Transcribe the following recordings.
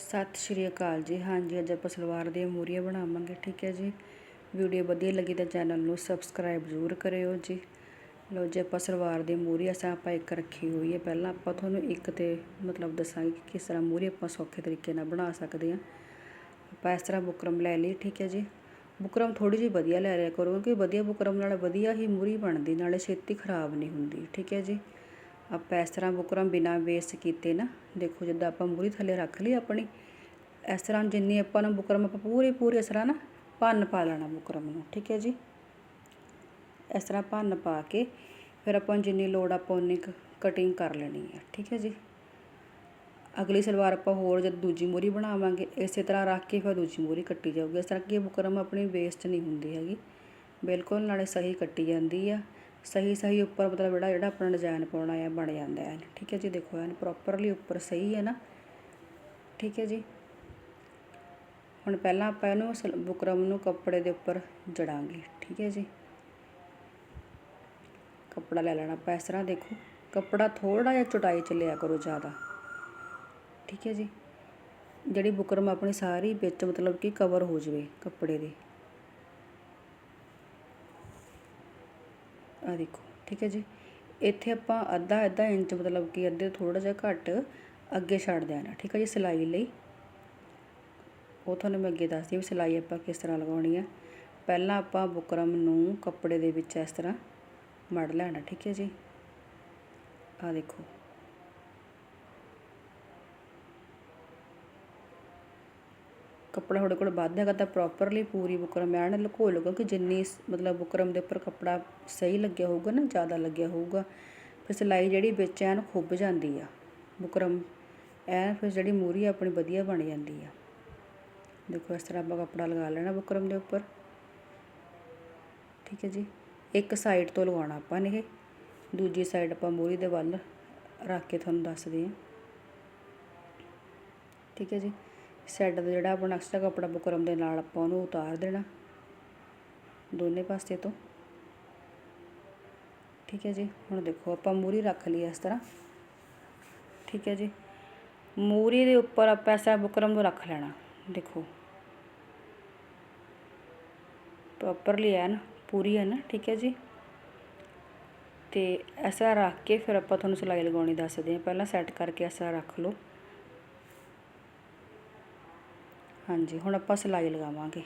ਸਤਿ ਸ਼੍ਰੀ ਅਕਾਲ ਜੀ। ਹਾਂਜੀ, ਅੱਜ ਆਪਾਂ ਸਲਵਾਰ ਦੀਆਂ ਮੂਰੀਆਂ ਬਣਾਵਾਂਗੇ, ਠੀਕ ਹੈ ਜੀ? ਵੀਡੀਓ ਵਧੀਆ ਲੱਗੀ ਤਾਂ ਚੈਨਲ ਨੂੰ ਸਬਸਕ੍ਰਾਈਬ ਜ਼ਰੂਰ ਕਰਿਓ ਜੀ। ਲਓ ਜੀ, ਆਪਾਂ ਸਲਵਾਰ ਦੀ ਮੂਰੀ ਅਸਾਂ ਆਪਾਂ ਇੱਕ ਰੱਖੀ ਹੋਈ ਹੈ ਪਹਿਲਾਂ ਆਪਾਂ ਤੁਹਾਨੂੰ ਇੱਕ ਤੇ ਮਤਲਬ ਦੱਸਾਂਗੇ ਕਿ ਕਿਸ ਤਰ੍ਹਾਂ ਮੂਰੀ ਆਪਾਂ ਸੌਖੇ ਤਰੀਕੇ ਨਾਲ ਬਣਾ ਸਕਦੇ ਹਾਂ। ਆਪਾਂ ਇਸ ਤਰ੍ਹਾਂ ਬੁਕਰਮ ਲੈ ਲਈ, ਠੀਕ ਹੈ ਜੀ? ਬੁਕਰਮ ਥੋੜੀ ਜਿਹੀ ਵਧੀਆ ਲੈ ਲਿਆ ਕਰੋ, ਕਿਉਂਕਿ ਵਧੀਆ ਬੁਕਰਮ ਨਾਲ ਵਧੀਆ ਹੀ ਮੂਰੀ ਬਣਦੀ, ਨਾਲੇ ਛੇਤੀ ਖਰਾਬ ਨਹੀਂ ਹੁੰਦੀ, ਠੀਕ ਹੈ ਜੀ? ਆਪਾਂ ਇਸ ਤਰ੍ਹਾਂ ਬੁਕਰਮ ਬਿਨਾ ਵੇਸਟ ਕੀਤੇ ਨਾ, ਦੇਖੋ ਜਿੱਦਾਂ ਆਪਾਂ ਮੂਰੀ ਥੱਲੇ ਰੱਖ ਲਈ ਆਪਣੀ, ਇਸ ਤਰ੍ਹਾਂ ਜਿੰਨੀ ਆਪਾਂ ਨੂੰ ਬੁਕਰਮ ਆਪਾਂ ਪੂਰੀ ਪੂਰੀ ਇਸ ਤਰ੍ਹਾਂ ਨਾ ਭੰਨ ਪਾ ਲੈਣਾ ਬੁਕਰਮ ਨੂੰ, ਠੀਕ ਹੈ ਜੀ? ਇਸ ਤਰ੍ਹਾਂ ਭੰਨ ਪਾ ਕੇ ਫਿਰ ਆਪਾਂ ਜਿੰਨੀ ਲੋੜ ਆਪਾਂ ਉਨੀ ਕਟਿੰਗ ਕਰ ਲੈਣੀ ਹੈ ਠੀਕ ਹੈ ਜੀ? ਅਗਲੀ ਸਲਵਾਰ ਆਪਾਂ ਹੋਰ ਜਦ ਦੂਜੀ ਮੂਰੀ ਬਣਾਵਾਂਗੇ, ਇਸੇ ਤਰ੍ਹਾਂ ਰੱਖ ਕੇ ਫਿਰ ਦੂਜੀ ਮੂਰੀ ਕੱਟੀ ਜਾਊਗੀ। ਇਸ ਤਰ੍ਹਾਂ ਕਿ ਇਹ ਬੁਕਰਮ ਆਪਣੀ ਵੇਸਟ ਨਹੀਂ ਹੁੰਦੀ ਹੈਗੀ, ਬਿਲਕੁਲ ਨਾਲੇ ਸਹੀ ਕੱਟੀ ਜਾਂਦੀ ਆ। ਸਹੀ ਸਹੀ ਉੱਪਰ ਮਤਲਬ ਜਿਹੜਾ ਜਿਹੜਾ ਆਪਣਾ ਡਿਜ਼ਾਈਨ ਪਾਉਣਾ ਹੈ ਬਣ ਜਾਂਦਾ ਹੈ। ਠੀਕ ਹੈ ਜੀ, ਦੇਖੋ ਐਨ ਪ੍ਰੋਪਰਲੀ ਉੱਪਰ ਸਹੀ ਹੈ ਨਾ। ਠੀਕ ਹੈ ਜੀ। ਹੁਣ ਪਹਿਲਾਂ ਆਪਾਂ ਇਹਨੂੰ ਬੁਕਰਮ ਨੂੰ ਕੱਪੜੇ ਦੇ ਉੱਪਰ ਜੜਾਂਗੇ। ਠੀਕ ਹੈ ਜੀ। ਕੱਪੜਾ ਲੈ ਲੈਣਾ ਆਪਾਂ ਇਸ ਤਰ੍ਹਾਂ ਦੇਖੋ। ਕੱਪੜਾ ਥੋੜਾ ਜਿਹਾ ਚਟਾਈ ਚ ਲਿਆ ਕਰੋ ਜ਼ਿਆਦਾ। ਠੀਕ ਹੈ ਜੀ। ਜਿਹੜੀ ਬੁਕਰਮ ਆਪਣੀ ਸਾਰੀ ਵਿੱਚ ਮਤਲਬ ਕਿ ਕਵਰ ਹੋ ਜਵੇ ਕੱਪੜੇ ਦੇ। ਆਹ ਦੇਖੋ, ਠੀਕ ਹੈ ਜੀ। ਇੱਥੇ ਆਪਾਂ ਅੱਧਾ ਅੱਧਾ ਇੰਚ ਮਤਲਬ ਕਿ ਅੱਧੇ ਥੋੜਾ ਜਿਹਾ ਘੱਟ ਅੱਗੇ ਛੱਡ ਦੇਣਾ, ਠੀਕ ਹੈ ਜੀ, ਸਿਲਾਈ ਲਈ। ਉਹ ਤੁਹਾਨੂੰ ਮੈਂ ਅੱਗੇ ਦੱਸਦੀ ਵੀ ਸਿਲਾਈ ਆਪਾਂ ਕਿਸ ਤਰ੍ਹਾਂ ਲਗਾਉਣੀ ਹੈ। ਪਹਿਲਾਂ ਆਪਾਂ ਬੁਕਰਮ ਨੂੰ ਕੱਪੜੇ ਦੇ ਵਿੱਚ ਇਸ ਤਰ੍ਹਾਂ ਮੜ ਲੈਣਾ, ਠੀਕ ਹੈ ਜੀ। ਆਹ ਦੇਖੋ। ਕੱਪੜਾ ਤੁਹਾਡੇ ਕੋਲ ਵੱਧ ਹੈਗਾ ਤਾਂ ਪ੍ਰੋਪਰਲੀ ਪੂਰੀ ਬੁਕਰਮ ਐਨ ਲੁਕੋ ਲਓ ਕਿਉਂਕਿ ਜਿੰਨੀ ਮਤਲਬ ਬੁਕਰਮ ਦੇ ਉੱਪਰ ਕੱਪੜਾ ਸਹੀ ਲੱਗਿਆ ਹੋਊਗਾ ਨਾ, ਜ਼ਿਆਦਾ ਲੱਗਿਆ ਹੋਊਗਾ। ਫਿਰ ਸਿਲਾਈ ਜਿਹੜੀ ਵਿੱਚ ਐਨ ਖੁੱਬ ਜਾਂਦੀ ਆ ਬੁਕਰਮ ਐਨ ਫਿਰ ਜਿਹੜੀ ਮੂਰੀ ਆਪਣੀ ਵਧੀਆ ਬਣ ਜਾਂਦੀ ਆ। ਦੇਖੋ ਇਸ ਤਰ੍ਹਾਂ ਆਪਾਂ ਕੱਪੜਾ ਲਗਾ ਲੈਣਾ ਬੁਕਰਮ ਦੇ ਉੱਪਰ। ਠੀਕ ਹੈ ਜੀ। ਇੱਕ ਸਾਈਡ ਤੋਂ ਲਗਾਉਣਾ ਆਪਾਂ ਨੇ ਇਹ। ਦੂਜੀ ਸਾਈਡ ਆਪਾਂ ਮੂਰੀ ਦੇ ਵੱਲ ਰੱਖ ਕੇ ਤੁਹਾਨੂੰ ਦੱਸਦੇ ਹਾਂ। ਠੀਕ ਹੈ ਜੀ। ਸਾਈਡ ਦਾ ਜਿਹੜਾ ਆਪਣਾ ਐਕਸਟਰਾ ਕੱਪੜਾ ਬੁਕਰਮ ਦੇ ਨਾਲ ਆਪਾਂ ਉਹਨੂੰ ਉਤਾਰ ਦੇਣਾ। ਦੋਨੇ ਪਾਸੇ ਤੋਂ। ਠੀਕ ਹੈ ਜੀ, ਹੁਣ ਦੇਖੋ ਆਪਾਂ ਮੂਰੀ ਰੱਖ ਲਈ ਇਸ ਤਰ੍ਹਾਂ। ਠੀਕ ਹੈ ਜੀ, ਮੂਰੀ ਦੇ ਉੱਪਰ ਆਪਾਂ ਐਸਾ ਬੁਕਰਮ ਨੂੰ ਰੱਖ ਲੈਣਾ। ਦੇਖੋ। ਪ੍ਰੋਪਰਲੀ ਹੈ ਨਾ, ਪੂਰੀ ਹੈ ਨਾ, ਠੀਕ ਹੈ ਜੀ। ਤੇ ਐਸਾ ਰੱਖ ਕੇ ਫਿਰ ਆਪਾਂ ਤੁਹਾਨੂੰ ਸਿਲਾਈ ਲਗਾਉਣੀ ਦੱਸਦੇ ਹਾਂ। ਪਹਿਲਾਂ ਸੈੱਟ ਕਰਕੇ ਐਸਾ ਰੱਖ ਲਓ। ਹਾਂਜੀ, ਹੁਣ ਆਪਾਂ ਸਿਲਾਈ ਲਗਾਵਾਂਗੇ।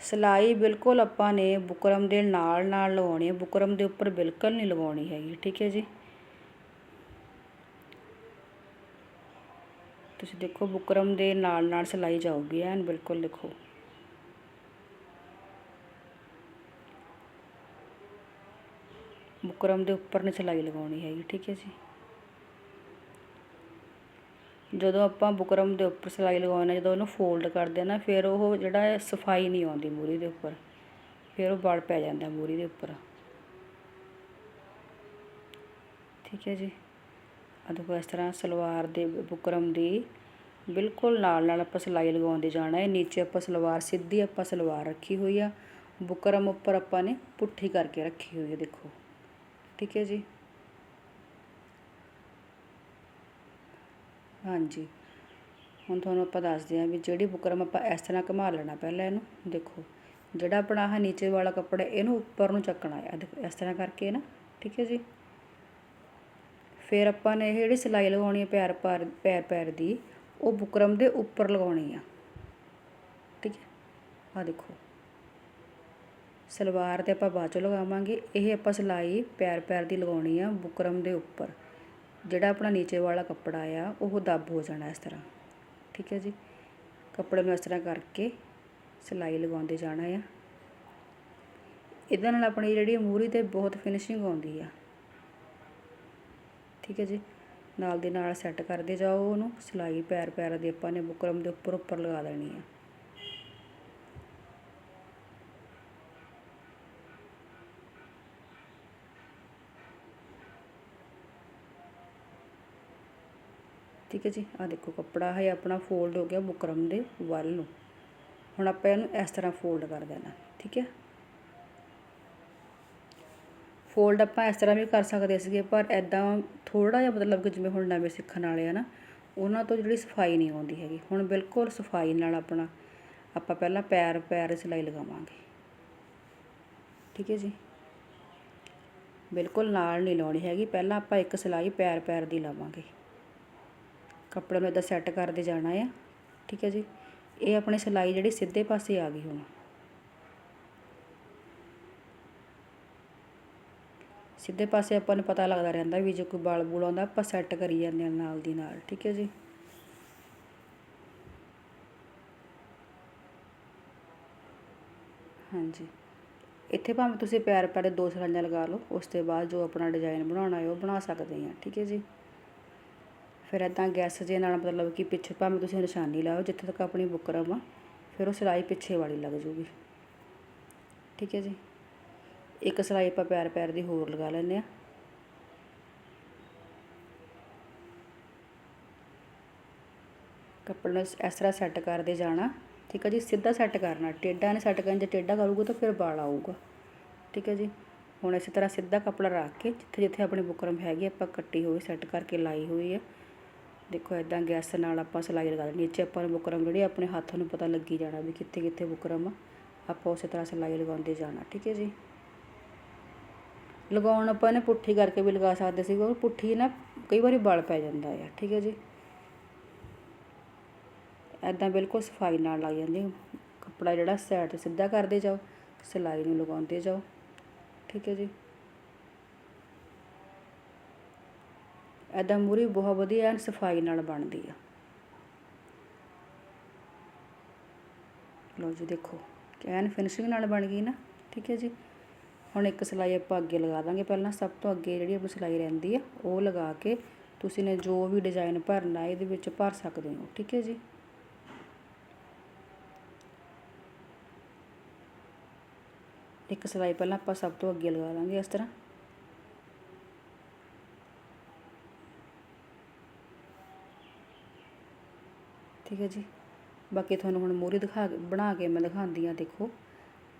ਸਿਲਾਈ ਬਿਲਕੁਲ ਆਪਾਂ ਨੇ ਬੁਕਰਮ ਦੇ ਨਾਲ ਨਾਲ ਲਗਾਉਣੀ ਹੈ। ਬੁਕਰਮ ਦੇ ਉੱਪਰ ਬਿਲਕੁਲ ਨਹੀਂ ਲਗਾਉਣੀ ਹੈਗੀ, ਠੀਕ ਹੈ ਜੀ? ਤੁਸੀਂ ਦੇਖੋ, ਬੁਕਰਮ ਦੇ ਨਾਲ ਨਾਲ ਸਿਲਾਈ ਜਾਊਗੀ, ਐਨ ਬਿਲਕੁਲ ਦੇਖੋ। ਬੁਕਰਮ ਦੇ ਉੱਪਰ ਨੇ ਸਿਲਾਈ ਲਗਾਉਣੀ ਹੈਗੀ, ਠੀਕ ਹੈ ਜੀ? ਜਦੋਂ ਆਪਾਂ ਬੁਕਰਮ ਦੇ ਉੱਪਰ ਸਿਲਾਈ ਲਗਾਉਣਾ ਜਦੋਂ ਉਹਨੂੰ ਫੋਲਡ ਕਰਦੇ ਨਾ, ਫਿਰ ਉਹ ਜਿਹੜਾ ਸਫ਼ਾਈ ਨਹੀਂ ਆਉਂਦੀ ਮੂਰੀ ਦੇ ਉੱਪਰ। ਫਿਰ ਉਹ ਵੜ ਪੈ ਜਾਂਦਾ ਮੂਰੀ ਦੇ ਉੱਪਰ। ਠੀਕ ਹੈ ਜੀ। ਆ ਦੇਖੋ, ਇਸ ਤਰ੍ਹਾਂ ਸਲਵਾਰ ਦੇ ਬੁਕਰਮ ਦੀ ਬਿਲਕੁਲ ਨਾਲ ਨਾਲ ਆਪਾਂ ਸਿਲਾਈ ਲਗਾਉਂਦੇ ਜਾਣਾ ਹੈ। ਨੀਚੇ ਆਪਾਂ ਸਲਵਾਰ, ਸਿੱਧੀ ਆਪਾਂ ਸਲਵਾਰ ਰੱਖੀ ਹੋਈ ਆ। ਬੁਕਰਮ ਉੱਪਰ ਆਪਾਂ ਨੇ ਪੁੱਠੀ ਕਰਕੇ ਰੱਖੀ ਹੋਈ ਹੈ, ਦੇਖੋ। ਠੀਕ ਹੈ ਜੀ। ਹਾਂਜੀ। ਹੁਣ ਤੁਹਾਨੂੰ ਆਪਾਂ ਦੱਸਦੇ ਹਾਂ ਵੀ ਜਿਹੜੀ ਬੁਕਰਮ ਆਪਾਂ ਇਸ ਤਰ੍ਹਾਂ ਘੁਮਾ ਲੈਣਾ ਪਹਿਲਾਂ ਇਹਨੂੰ, ਦੇਖੋ। ਜਿਹੜਾ ਆਪਣਾ ਆਹ ਨੀਚੇ ਵਾਲਾ ਕੱਪੜਾ, ਇਹਨੂੰ ਉੱਪਰ ਨੂੰ ਚੱਕਣਾ ਹੈ। ਦੇਖੋ, ਇਸ ਤਰ੍ਹਾਂ ਕਰਕੇ ਨਾ, ਠੀਕ ਹੈ ਜੀ? ਫਿਰ ਆਪਾਂ ਨੇ ਇਹ ਜਿਹੜੀ ਸਿਲਾਈ ਲਗਾਉਣੀ ਹੈ ਪੈਰ ਪਰ ਪੈਰ ਪੈਰ ਦੀ, ਉਹ ਬੁਕਰਮ ਦੇ ਉੱਪਰ ਲਗਾਉਣੀ ਆ। ਠੀਕ ਹੈ? ਆ ਦੇਖੋ। ਸਲਵਾਰ ਤੇ ਆਪਾਂ ਬਾਅਦ 'ਚੋਂ ਲਗਾਵਾਂਗੇ। ਇਹ ਆਪਾਂ ਸਿਲਾਈ ਪੈਰ ਪੈਰ ਦੀ ਲਗਾਉਣੀ ਆ ਬੁਕਰਮ ਦੇ ਉੱਪਰ। ਜਿਹੜਾ ਆਪਣਾ ਨੀਚੇ ਵਾਲਾ ਕੱਪੜਾ ਆ, ਉਹ ਦੱਬ ਹੋ ਜਾਣਾ ਇਸ ਤਰ੍ਹਾਂ। ਠੀਕ ਹੈ ਜੀ? ਕੱਪੜੇ ਨੂੰ ਇਸ ਤਰ੍ਹਾਂ ਕਰਕੇ ਸਿਲਾਈ ਲਗਾਉਂਦੇ ਜਾਣਾ ਆ। ਇਹਦੇ ਨਾਲ ਆਪਣੀ ਜਿਹੜੀ ਮੂਰੀ ਤੇ ਬਹੁਤ ਫਿਨਿਸ਼ਿੰਗ ਆਉਂਦੀ ਆ। ਠੀਕ ਹੈ ਜੀ? ਨਾਲ ਦੇ ਨਾਲ ਸੈੱਟ ਕਰਦੇ ਜਾਓ ਉਹਨੂੰ। ਸਿਲਾਈ ਪੈਰ ਪੈਰ ਦੇ ਆਪਾਂ ਨੇ ਬੁਕਰਮ ਦੇ ਉੱਪਰ ਉੱਪਰ ਲਗਾ ਦੇਣੀ ਆ। ਠੀਕ ਹੈ ਜੀ। ਆ ਦੇਖੋ ਕੱਪੜਾ ਹੈ ਆਪਣਾ ਫੋਲਡ ਹੋ ਗਿਆ ਬੁਕਰਮ ਦੇ ਵੱਲ ਨੂੰ। ਹੁਣ ਆਪਾਂ ਇਹਨੂੰ ਇਸ ਤਰ੍ਹਾਂ ਫੋਲਡ ਕਰ ਦੇਣਾ, ਠੀਕ ਹੈ। ਫੋਲਡ ਆਪਾਂ ਇਸ ਤਰ੍ਹਾਂ ਵੀ ਕਰ ਸਕਦੇ ਸੀਗੇ, ਪਰ ਐਦਾਂ ਥੋੜਾ ਜਿਹਾ ਮਤਲਬ ਕਿ ਜਿਵੇਂ ਹੁਣ ਨਵੇਂ ਸਿੱਖਣ ਵਾਲੇ ਆ ਨਾ, ਉਹਨਾਂ ਤੋਂ ਜਿਹੜੀ ਸਫ਼ਾਈ ਨਹੀਂ ਆਉਂਦੀ ਹੈਗੀ। ਹੁਣ ਬਿਲਕੁਲ ਸਫ਼ਾਈ ਨਾਲ ਆਪਣਾ, ਆਪਾਂ ਪਹਿਲਾਂ ਪੈਰ ਪੈਰ ਸਿਲਾਈ ਲਗਾਵਾਂਗੇ। ਠੀਕ ਹੈ ਜੀ। ਬਿਲਕੁਲ ਨਾਲ ਨਹੀਂ ਲਾਉਣੀ ਹੈਗੀ, ਪਹਿਲਾਂ ਆਪਾਂ ਇੱਕ ਸਿਲਾਈ ਪੈਰ ਪੈਰ ਦੀ ਲਾਵਾਂਗੇ। ਕੱਪੜੇ ਨੂੰ ਇੱਦਾਂ ਸੈੱਟ ਕਰਦੇ ਜਾਣਾ ਆ, ਠੀਕ ਹੈ ਜੀ? ਇਹ ਆਪਣੀ ਸਿਲਾਈ ਜਿਹੜੀ ਸਿੱਧੇ ਪਾਸੇ ਆ ਗਈ ਹੁਣ। ਸਿੱਧੇ ਪਾਸੇ ਆਪਾਂ ਨੂੰ ਪਤਾ ਲੱਗਦਾ ਰਹਿੰਦਾ ਵੀ ਜੇ ਕੋਈ ਬਾਲ ਬੂਲ ਆਉਂਦਾ, ਆਪਾਂ ਸੈੱਟ ਕਰੀ ਜਾਂਦੇ ਹਾਂ ਨਾਲ ਦੀ ਨਾਲ, ਠੀਕ ਹੈ ਜੀ? ਹਾਂਜੀ। ਇੱਥੇ ਭਾਵੇਂ ਤੁਸੀਂ ਪੈਰ ਪੈਰ ਦੋ ਸਲਾਈਆਂ ਲਗਾ ਲਓ, ਉਸ ਤੋਂ ਬਾਅਦ ਜੋ ਆਪਣਾ ਡਿਜ਼ਾਈਨ ਬਣਾਉਣਾ ਹੈ, ਉਹ ਬਣਾ ਸਕਦੇ ਆ ਠੀਕ ਹੈ ਜੀ? ਫਿਰ ਇੱਦਾਂ ਗੈਸ ਜੇ ਨਾਲ ਮਤਲਬ ਕਿ ਪਿੱਛੇ ਭਾਵੇਂ ਤੁਸੀਂ ਨਿਸ਼ਾਨੀ ਲਾਓ, ਜਿੱਥੇ ਤੱਕ ਆਪਣੀ ਬੁਕਰਮ ਆ ਫਿਰ ਉਹ ਸਿਲਾਈ ਪਿੱਛੇ ਵਾਲੀ ਲੱਗ ਜੂਗੀ। ਠੀਕ ਹੈ ਜੀ? ਇੱਕ ਸਿਲਾਈ ਆਪਾਂ ਪੈਰ ਪੈਰ ਦੀ ਹੋਰ ਲਗਾ ਲੈਂਦੇ ਆ ਕੱਪੜੇ ਨੂੰ ਇਸ ਤਰ੍ਹਾਂ ਸੈੱਟ ਕਰਦੇ ਜਾਣਾ। ਠੀਕ ਹੈ ਜੀ? ਸਿੱਧਾ ਸੈੱਟ ਕਰਨਾ। ਟੇਢਾ ਨਹੀਂ ਸੈੱਟ ਕਰਨ, ਜੇ ਟੇਢਾ ਕਰੂਗਾ ਤਾਂ ਫਿਰ ਵਾਲ ਆਊਗਾ। ਠੀਕ ਹੈ ਜੀ? ਹੁਣ ਇਸੇ ਤਰ੍ਹਾਂ ਸਿੱਧਾ ਕੱਪੜਾ ਰੱਖ ਕੇ ਜਿੱਥੇ ਜਿੱਥੇ ਆਪਣੀ ਬੁਕਰਮ ਹੈਗੀ, ਆਪਾਂ ਕੱਟੀ ਹੋਈ ਸੈੱਟ ਕਰਕੇ ਲਾਈ ਹੋਈ ਹੈ। ਦੇਖੋ ਇਦਾਂ ਗੈਸ ਨਾਲ ਆਪਾਂ ਸਿਲਾਈ ਲਗਾ ਦੇਣੀ ਨੀਚੇ ਆਪਾਂ ਨੂੰ ਬੁਕਰਮ ਜਿਹੜੀ ਆਪਣੇ ਹੱਥ ਨੂੰ ਪਤਾ ਲੱਗੀ ਜਾਣਾ ਵੀ ਕਿੱਥੇ ਕਿੱਥੇ ਬੁਕਰਮ ਆਪਾਂ ਉਸੇ ਤਰ੍ਹਾਂ ਸਿਲਾਈ ਲਗਾਉਂਦੇ ਜਾਣਾ, ਠੀਕ ਹੈ ਜੀ? ਲਗਾਉਣ ਆਪਾਂ ਨੇ ਪੁੱਠੀ ਕਰਕੇ ਵੀ ਲਗਾ ਸਕਦੇ ਸੀ ਉਹ ਪੁੱਠੀ ਨਾ ਕਈ ਵਾਰੀ ਬਲ ਪੈ ਜਾਂਦਾ ਆ ਠੀਕ ਹੈ ਜੀ? ਐਦਾਂ ਬਿਲਕੁਲ ਸਫ਼ਾਈ ਨਾਲ ਲੱਗ ਜਾਂਦੀ ਕੱਪੜਾ ਜਿਹੜਾ ਸਾਈਡ ਤੇ ਸਿੱਧਾ ਕਰਦੇ ਜਾਓ, ਸਿਲਾਈ ਨੂੰ ਲਗਾਉਂਦੇ ਜਾਓ, ਠੀਕ ਹੈ ਜੀ? ਐਦਾਂ ਮੂਰੀ ਬਹੁਤ ਵਧੀਆ ਐਨ ਸਫ਼ਾਈ ਨਾਲ ਬਣਦੀ ਆ। ਲਓ ਜੀ ਦੇਖੋ ਐਨ ਫਿਨਿਸ਼ਿੰਗ ਨਾਲ ਬਣ ਗਈ ਨਾ, ਠੀਕ ਹੈ ਜੀ। ਹੁਣ ਇੱਕ ਸਿਲਾਈ ਆਪਾਂ ਅੱਗੇ ਲਗਾ ਦਾਂਗੇ। ਪਹਿਲਾਂ ਸਭ ਤੋਂ ਅੱਗੇ ਜਿਹੜੀ ਆਪਣੀ ਸਿਲਾਈ ਰਹਿੰਦੀ ਆ, ਉਹ ਲਗਾ ਕੇ ਤੁਸੀਂ ਨੇ ਜੋ ਵੀ ਡਿਜ਼ਾਈਨ ਭਰਨਾ, ਇਹਦੇ ਵਿੱਚ ਭਰ ਸਕਦੇ ਹੋ, ਠੀਕ ਹੈ ਜੀ। ਇੱਕ ਸਿਲਾਈ ਪਹਿਲਾਂ ਆਪਾਂ ਸਭ ਤੋਂ ਅੱਗੇ ਲਗਾ ਦਾਂਗੇ ਇਸ ਤਰ੍ਹਾਂ। ਠੀਕ ਹੈ ਜੀ। ਬਾਕੀ ਤੁਹਾਨੂੰ ਹੁਣ ਮੂਰੀ ਦਿਖਾ ਬਣਾ ਕੇ ਮੈਂ ਦਿਖਾਉਂਦੀ ਆ ਦੇਖੋ।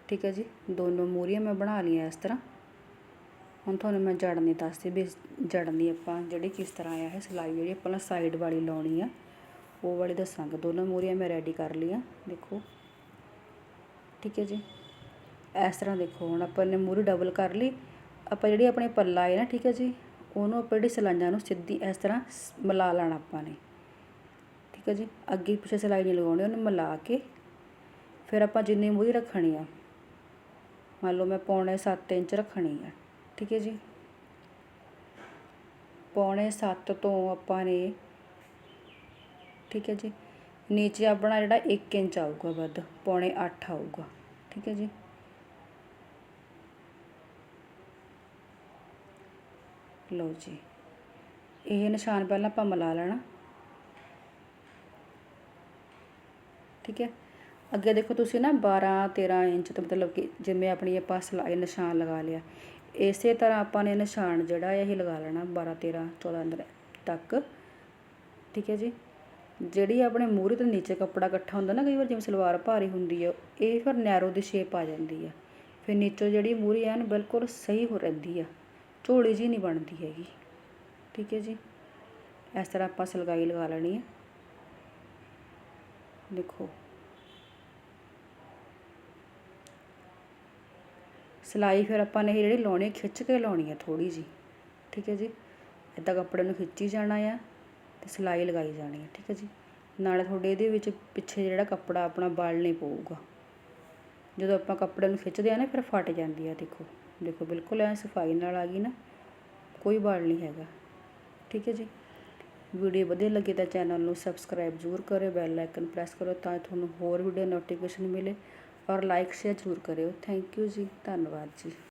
ਠੀਕ ਹੈ ਜੀ, ਦੋਨੋਂ ਮੂਰੀਆਂ ਮੈਂ ਬਣਾ ਲਈਆਂ ਇਸ ਤਰ੍ਹਾਂ। ਹੁਣ ਤੁਹਾਨੂੰ ਮੈਂ ਜੜਨੀ ਦੱਸਦੀ ਵੀ ਜੜਨੀ ਆਪਾਂ ਜਿਹੜੀ ਕਿਸ ਤਰ੍ਹਾਂ ਆ ਇਹ ਸਿਲਾਈ ਜਿਹੜੀ ਆਪਾਂ ਸਾਈਡ ਵਾਲੀ ਲਾਉਣੀ ਆ, ਉਹ ਵਾਲੀ ਦੱਸਾਂਗੇ। ਦੋਨੋਂ ਮੂਰੀਆਂ ਮੈਂ ਰੈਡੀ ਕਰ ਲਈਆਂ, ਦੇਖੋ। ਠੀਕ ਹੈ ਜੀ, ਇਸ ਤਰ੍ਹਾਂ ਦੇਖੋ, ਹੁਣ ਆਪਾਂ ਨੇ ਮੂਰੀ ਡਬਲ ਕਰ ਲਈ। ਆਪਾਂ ਜਿਹੜੀ ਆਪਣੇ ਪੱਲਾ ਹੈ ਨਾ, ਠੀਕ ਹੈ ਜੀ, ਉਹਨੂੰ ਆਪਾਂ ਜਿਹੜੀ ਸਲਾਈਆਂ ਨੂੰ ਸਿੱਧੀ ਇਸ ਤਰ੍ਹਾਂ ਮਿਲਾ ਲੈਣਾ ਆਪਾਂ ਨੇ। ਠੀਕ ਹੈ ਜੀ। ਅੱਗੇ ਪਿੱਛੇ ਸਿਲਾਈ ਨਹੀਂ ਲਗਾਉਣੀ, ਉਹਨੂੰ ਮਿਲਾ ਕੇ ਫਿਰ ਆਪਾਂ ਜਿੰਨੀ ਮੂਰੀ ਰੱਖਣੀ ਆ, ਮੰਨ ਲਓ ਮੈਂ ਪੌਣੇ 7 ਇੰਚ ਰੱਖਣੀ ਆ, ਠੀਕ ਹੈ ਜੀ। ਪੌਣੇ 7 ਤੋਂ ਆਪਾਂ ਨੇ, ਠੀਕ ਹੈ ਜੀ। ਨੀਚੇ ਆਪਣਾ ਜਿਹੜਾ 1 ਇੰਚ ਆਊਗਾ ਵੱਧ, ਪੌਣੇ 8 ਆਊਗਾ, ਠੀਕ ਹੈ ਜੀ। ਲਓ ਜੀ। ਇਹ ਨਿਸ਼ਾਨ ਪਹਿਲਾਂ ਆਪਾਂ ਮਿਲਾ ਲੈਣਾ। ਠੀਕ ਹੈ? ਅੱਗੇ ਦੇਖੋ ਤੁਸੀਂ ਨਾ 12 13 ਇੰਚ ਤੋਂ ਮਤਲਬ ਕਿ ਜਿਵੇਂ ਆਪਣੀ ਆਪਾਂ ਸਿਲਾਈ ਨਿਸ਼ਾਨ ਲਗਾ ਲਿਆ। ਇਸੇ ਤਰ੍ਹਾਂ ਆਪਾਂ ਨੇ ਨਿਸ਼ਾਨ ਜਿਹੜਾ ਇਹ ਲਗਾ ਲੈਣਾ 12 13 14 ਅੰਦਰ ਤੱਕ। ਠੀਕ ਹੈ ਜੀ? ਜਿਹੜੀ ਆਪਣੇ ਮੂਹਰੇ ਤੋਂ ਨੀਚੇ ਕੱਪੜਾ ਇਕੱਠਾ ਹੁੰਦਾ ਨਾ ਕਈ ਵਾਰ ਜਿਵੇਂ ਸਲਵਾਰ ਭਾਰੀ ਹੁੰਦੀ ਹੈ ਇਹ ਫਿਰ ਨੈਰੋ ਦੀ ਸ਼ੇਪ ਆ ਜਾਂਦੀ ਆ। ਫਿਰ ਨੀਚੋਂ ਜਿਹੜੀ ਮੂਹਰੀ ਐਨ ਬਿਲਕੁਲ ਸਹੀ ਹੋ ਰਹਿੰਦੀ ਆ। ਝੋਲੀ ਜੀ ਨਹੀਂ ਬਣਦੀ ਹੈਗੀ। ਠੀਕ ਹੈ ਜੀ? ਇਸ ਤਰ੍ਹਾਂ ਆਪਾਂ ਸਲਗਾਈ ਲਗਾ ਲੈਣੀ ਹੈ ਦੇਖੋ ਸਿਲਾਈ ਫਿਰ ਆਪਾਂ ਨੇ ਇਹ ਜਿਹੜੀ ਲਾਉਣੀ ਖਿੱਚ ਕੇ ਲਾਉਣੀ ਹੈ ਥੋੜੀ ਜੀ ਠੀਕ ਹੈ ਜੀ? ਇਦਾਂ ਕੱਪੜੇ ਨੂੰ ਖਿੱਚੀ ਜਾਣਾ ਆ ਤੇ ਸਿਲਾਈ ਲਗਾਈ ਜਾਣੀ ਹੈ, ਠੀਕ ਹੈ ਜੀ? ਨਾਲੇ ਤੁਹਾਡੇ ਇਹਦੇ ਵਿੱਚ ਪਿੱਛੇ ਜਿਹੜਾ ਕੱਪੜਾ ਆਪਣਾ ਬਲ ਨਹੀਂ ਪਊਗਾ। ਜਦੋਂ ਆਪਾਂ ਕੱਪੜੇ ਨੂੰ ਖਿੱਚਦੇ ਆ ਨਾ, ਫਿਰ ਫਟ ਜਾਂਦੀ ਆ, ਦੇਖੋ। ਦੇਖੋ, ਬਿਲਕੁਲ ਐ ਸਫ਼ਾਈ ਨਾਲ ਆ ਗਈ ਨਾ, ਕੋਈ ਬਲ ਨਹੀਂ ਹੈਗਾ। ਠੀਕ ਹੈ ਜੀ? ਵੀਡੀਓ ਵਧੀਆ ਲੱਗੇ ਤਾਂ ਚੈਨਲ ਨੂੰ ਸਬਸਕ੍ਰਾਈਬ ਜ਼ਰੂਰ ਕਰਿਓ, ਬੈਲ ਆਈਕਨ ਪ੍ਰੈਸ ਕਰੋ ਤਾਂ ਤੁਹਾਨੂੰ ਹੋਰ ਵੀਡੀਓ ਨੋਟੀਫਿਕੇਸ਼ਨ ਮਿਲੇ ਔਰ ਲਾਈਕ ਸ਼ੇਅਰ ਜ਼ਰੂਰ ਕਰਿਓ। ਥੈਂਕ ਯੂ ਜੀ, ਧੰਨਵਾਦ ਜੀ।